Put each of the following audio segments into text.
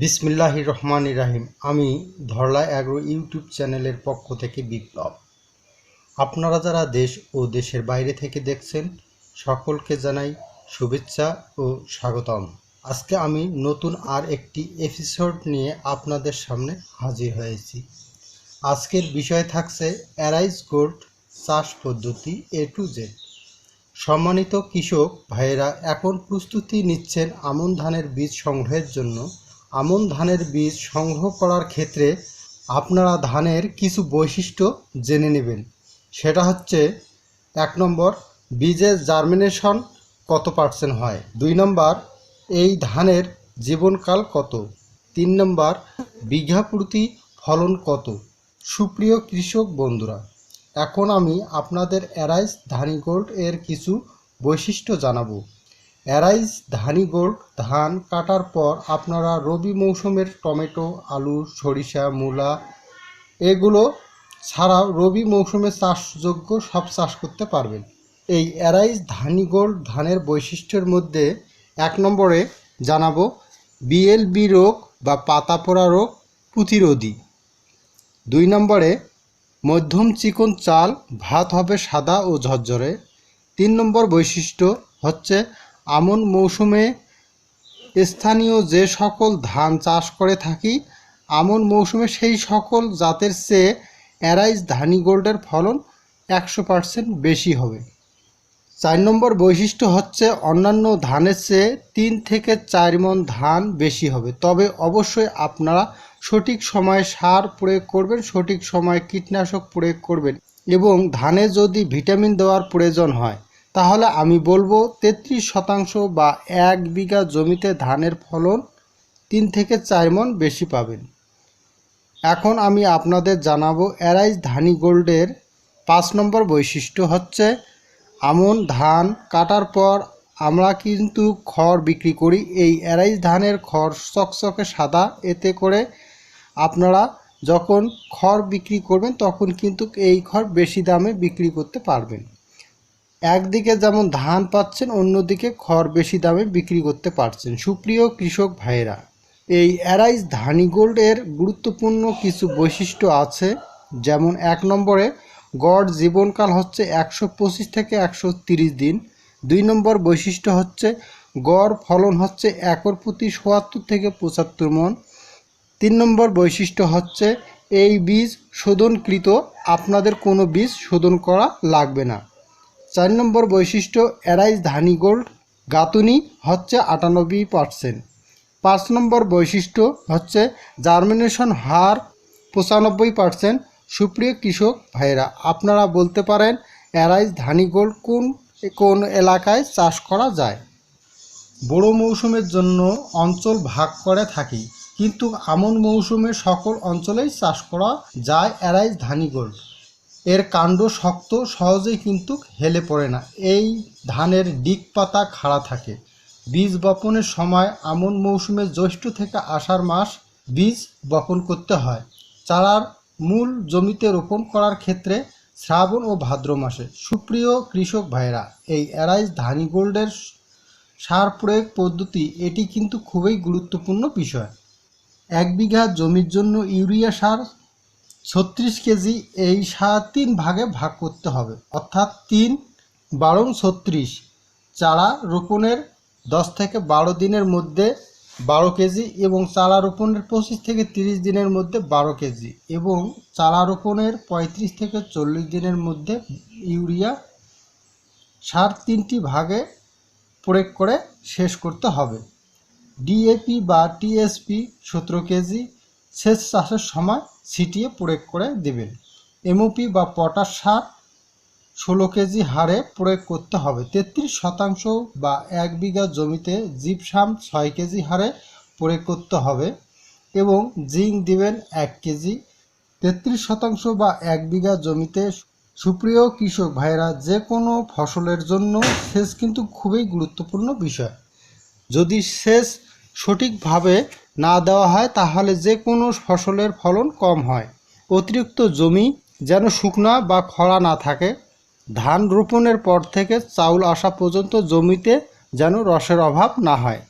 বিসমিল্লাহ রহমান রাহিম। আমি Dharla agro YouTube চ্যানেলের পক্ষ থেকে বিপ্লব। আপনারা যারা দেশ ও দেশের বাইরে থেকে দেখছেন, সকলকে জানাই শুভেচ্ছা ও স্বাগতম। আজকে আমি নতুন আর একটি এপিসোড নিয়ে আপনাদের সামনে হাজির হয়েছি। আজকের বিষয় থাকছে অ্যারাইজ গোল্ড চাষ পদ্ধতি এ টু জেড সম্মানিত কৃষক ভাইয়েরা, এখন প্রস্তুতি নিচ্ছেন আমন ধানের বীজ সংগ্রহের জন্য আমন ধানের বীজ সংগ্রহ করার ক্ষেত্রে আপনারা ধানের কিছু বৈশিষ্ট্য জেনে নেবেন। সেটা হচ্ছে, এক নম্বর, বীজের জার্মিনেশন কত পার্সেন্ট হয়? দুই নম্বর, এই ধানের জীবনকাল কত? তিন নম্বর, বিঘা প্রতি ফলন কত? সুপ্রিয় কৃষক বন্ধুরা, এখন আমি আপনাদের অ্যারাইস ধানি গোল্ড এর কিছু বৈশিষ্ট্য জানাব। অ্যারাইস ধানি গোল্ড ধান কাটার পর আপনারা রবি মৌসুমের টমেটো, আলু, সরিষা, মূলা এগুলো ছাড়াও রবি মৌসুমে চাষযোগ্য সব চাষ করতে পারবেন। এই অ্যারাইজ ধানি গোল্ড ধানের বৈশিষ্ট্যের মধ্যে এক নম্বরে জানাব বিএলবি রোগ বা পাতা পোড়া রোগ প্রতিরোধী। দুই নম্বরে মধ্যম চিকন চাল, ভাত হবে সাদা ও ঝরঝরে। তিন নম্বর বৈশিষ্ট্য হচ্ছে আমন মৌসুমে স্থানীয় যে সকল ধান চাষ করে থাকি, আমন মৌসুমে সেই সকল জাতের চেয়ে অ্যারাইজ ধানি গোল্ডের ফলন একশো পার্সেন্ট বেশি হবে। চার নম্বর বৈশিষ্ট্য হচ্ছে অন্যান্য ধানের চেয়ে তিন থেকে চার মন ধান বেশি হবে। তবে অবশ্যই আপনারা সঠিক সময়ে সার প্রয়োগ করবেন, সঠিক সময়ে কীটনাশক প্রয়োগ করবেন এবং ধানে যদি ভিটামিন দেওয়ার প্রয়োজন হয় তাহলে আমি বলব তেত্রিশ শতাংশ বা এক বিঘা জমিতে ধানের ফলন তিন থেকে চার মন বেশি পাবেন। এখন আমি আপনাদের জানাব অ্যারাইজ ধানি গোল্ডের পাঁচ নম্বর বৈশিষ্ট্য হচ্ছে আমন ধান কাটার পর আমরা কিন্তু খড় বিক্রি করি। এই অ্যারাইজ ধানের খড় চকচকে সাদা, এতে করে আপনারা যখন খড় বিক্রি করবেন তখন কিন্তু এই খড় বেশি দামে বিক্রি করতে পারবেন। একদিকে যেমন ধান পাচ্ছেন, অন্যদিকে খড় বেশি দামে বিক্রি করতে পারছেন। সুপ্রিয় কৃষক ভাইয়েরা, এই অ্যারাইজ ধানি গোল্ডের গুরুত্বপূর্ণ কিছু বৈশিষ্ট্য আছে। যেমন এক নম্বরে, গড় জীবনকাল হচ্ছে একশো পঁচিশ থেকে একশো তিরিশ দিন। দুই নম্বর বৈশিষ্ট্য হচ্ছে, গড় ফলন হচ্ছে একর প্রতি সোয়াত্তর থেকে পঁচাত্তর মন। তিন নম্বর বৈশিষ্ট্য হচ্ছে, এই বীজ শোধনকৃত, আপনাদের কোনো বীজ শোধন করা লাগবে না। চার নম্বর বৈশিষ্ট্য অ্যারাইজ ধানি গোল্ড গাতুনি হচ্ছে আটানব্বই পার্সেন্ট পাঁচ নম্বর বৈশিষ্ট্য হচ্ছে জার্মিনেশন হার পঁচানব্বই পার্সেন্ট সুপ্রিয় কৃষক ভাইয়েরা, আপনারা বলতে পারেন অ্যারাইজ ধানি গোল্ড কোন কোন এলাকায় চাষ করা যায়? বড় মৌসুমের জন্য অঞ্চল ভাগ করে থাকি, কিন্তু আমন মৌসুমে সকল অঞ্চলেই চাষ করা যায় অ্যারাইজ ধানি গোল্ড এর কাণ্ড শক্ত, সহজেই কিন্তু হেলে পড়ে না। এই ধানের ডিক পাতা খাড়া থাকে। বীজ বপনের সময় আমন মৌসুমে জ্যৈষ্ঠ থেকে আষাঢ় মাস বীজ বপন করতে হয়। চারার মূল জমিতে রোপণ করার ক্ষেত্রে শ্রাবণ ও ভাদ্র মাসে। সুপ্রিয় কৃষক ভাইরা এই অ্যারাইজ ধানি গোল্ডের সার প্রয়োগ পদ্ধতি, এটি কিন্তু খুবই গুরুত্বপূর্ণ বিষয়। এক বিঘা জমির জন্য ইউরিয়া সার ছত্রিশ কেজি এই সার তিন ভাগে ভাগ করতে হবে। অর্থাৎ তিন বারো ছত্রিশ। চারা রোপণের দশ থেকে বারো দিনের মধ্যে বারো কেজি এবং চারা রোপণের পঁচিশ থেকে তিরিশ দিনের মধ্যে বারো কেজি এবং চারা রোপণের পঁয়ত্রিশ থেকে চল্লিশ দিনের মধ্যে ইউরিয়া সার তিনটি ভাগে প্রয়োগ করে শেষ করতে হবে। ডিএপি বা টিএসপি সতেরো কেজি সেচ চাষের সময় ছিটিয়ে প্রয়োগ করে দেবেন এমওপি বা পটাশ সার ষোলো কেজি হারে প্রয়োগ করতে হবে। তেত্রিশ শতাংশ বা এক বিঘা জমিতে জিপসাম ছয় কেজি হারে প্রয়োগ করতে হবে এবং জিঙ্ক দিবেন এক কেজি। তেত্রিশ শতাংশ বা এক বিঘা জমিতে সুপ্রিয় কৃষক ভাইরা যে কোনো ফসলের জন্য সেচ কিন্তু খুবই গুরুত্বপূর্ণ বিষয়। যদি সেচ সঠিকভাবে না দেওয়া হয়, তাহলে যে কোনো ফসলের ফলন কম হয়। অতিরিক্ত জমি যেন শুকনা বা খরা না থাকে। ধান রোপণের পর থেকে চাউল আসা পর্যন্ত জমিতে যেন রসের অভাব না হয়।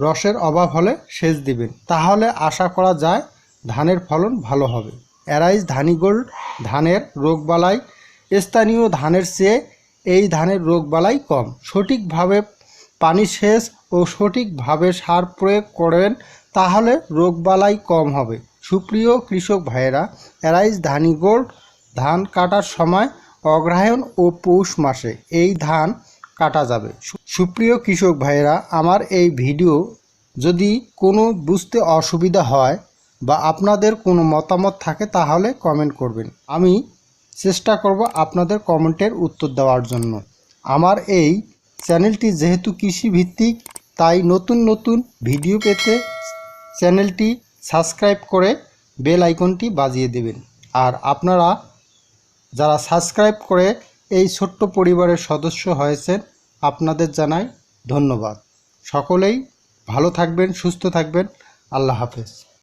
রসের অভাব হলে সেচ দিবেন। তাহলে আশা করা যায় ধানের ফলন ভালো হবে। অ্যারাইজ ধানিগোল্ড ধানের রোগবালাই। স্থানীয় ধানের চেয়ে এই ধানের রোগবালাই কম। সঠিকভাবে পানি সেচ ও সঠিকভাবে সার প্রয়োগ করেন, তাহলে রোগবালাই কম হবে। সুপ্রিয় কৃষক ভাইয়েরা অ্যারাইজ ধানিগোল্ড ধান কাটার সময় অগ্রহায়ণ ও পৌষ মাসে এই ধান কাটা যাবে। সুপ্রিয় কৃষক ভাইয়েরা, আমার এই ভিডিও যদি কোনো বুঝতে অসুবিধা হয় বা আপনাদের কোনো মতামত থাকে, তাহলে কমেন্ট করবেন। আমি চেষ্টা করব আপনাদের কমেন্টের উত্তর দেওয়ার জন্য। আমার এই চ্যানেলটি যেহেতু কৃষি ভিত্তিক তাই নতুন নতুন ভিডিও পেতে চ্যানেলটি সাবস্ক্রাইব করে বেল আইকনটি বাজিয়ে দেবেন। আর আপনারা যারা সাবস্ক্রাইব করে এই ছোট্ট পরিবারের সদস্য হয়েছেন, আপনাদের জানাই ধন্যবাদ। সকলেই ভালো থাকবেন, সুস্থ থাকবেন। আল্লাহ হাফেজ।